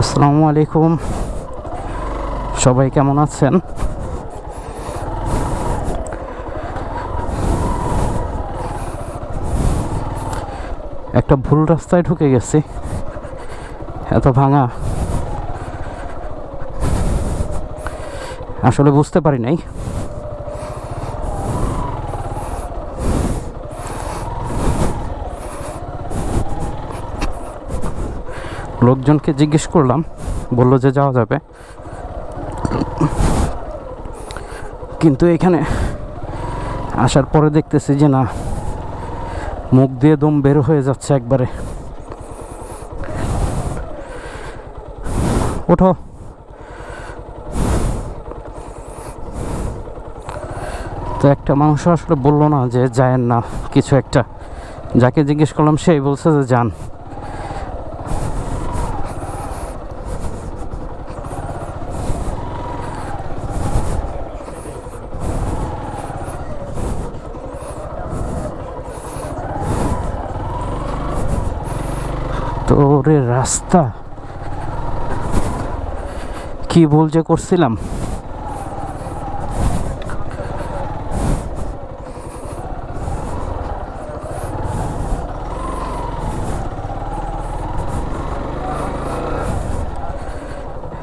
আসসালামু আলাইকুম। সবাই কেমন আছেন? একটা ভুল রাস্তায় ঢুকে গেছি। এত ভাঙা। আসলে বুঝতে পারি নাই। লোকজনকে জিজ্ঞেস করলাম, বলল যে যাওয়া যাবে। কিন্তু এখানে আসার পরে দেখতেছি যে না, মুখ দিয়ে দম বের হয়ে যাচ্ছে একবারে। ওঠো। তো একটা মানুষ আসলে বলল না যে যায়েন না, কিছু একটা। যাকে জিজ্ঞেস করলাম, সেই বলছে যে যান। তোরে রাস্তা। কি ভুল যে করছিলাম।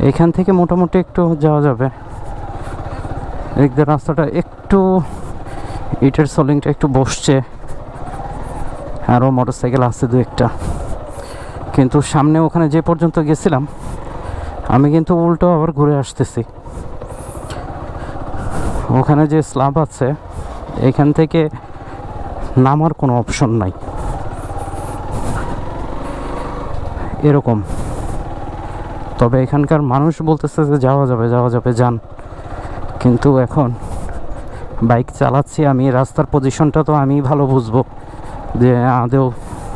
এখান থেকে মোটামুটি একটু যাওয়া যাবে। একদের রাস্তাটা একটু ইটের সলিংটা একটু বসছে। আরও মোটর সাইকেল আছে দু একটা। কিন্তু সামনে ওখানে যে পর্যন্ত গেছিলাম, আমি কিন্তু উল্টো আবার ঘুরে আসতেছি। ওখানে যে স্ল্যাব আছে, এখান থেকে নামার কোনো অপশন নাই। এরকম। তবে এখানকার মানুষ বলতেছে যে যাওয়া যাবে যাওয়া যাবে, যান। কিন্তু এখন বাইক চালাচ্ছি আমি, রাস্তার পজিশনটা তো আমি ভালো বুঝব। যে আদেও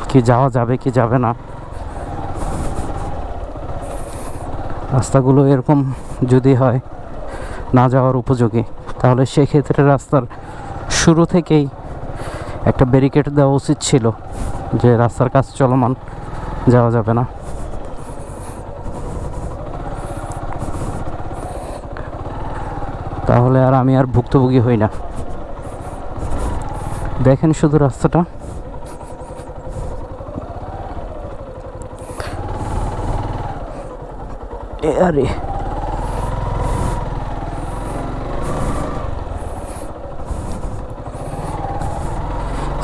কি যাওয়া যাবে, কি যাবে না। রাস্তাগুলো এরকম যদি হয় না যাওয়ার উপযোগী, তাহলে সেক্ষেত্রে রাস্তার শুরু থেকেই একটা ব্যারিকেড দেওয়া উচিত ছিল যে রাস্তার কাজ চলমান, যাওয়া যাবে না। তাহলে আর আমি আর ভুক্তভোগী হই না। দেখেন শুধু রাস্তাটা। আরে।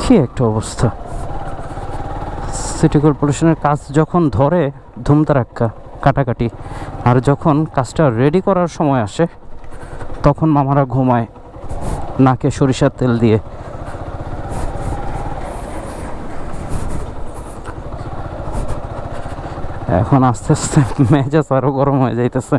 কি একটা অবস্থা। সিটি কর্পোরেশনের কাজ যখন ধরে ধুমতারাক্কা কাটাকাটি। আর যখন কাজটা রেডি করার সময় আসে, তখন মামারা ঘুমায়, নাকে সরিষার তেল দিয়ে। এখন আস্তে আস্তে মেজাজ আরও গরম হয়ে যাইতেছে।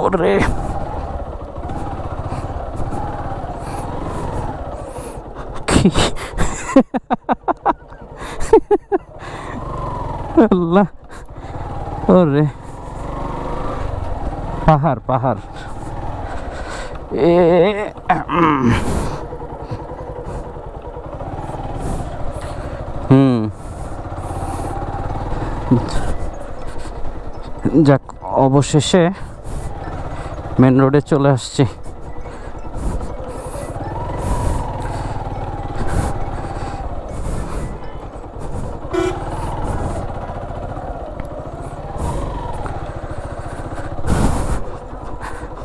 ওরে। কি? আল্লাহ। ওরে। পাহাড় পাহাড়। এ হুম। যাক অবশেষে মেন রোডে চলে আসছি।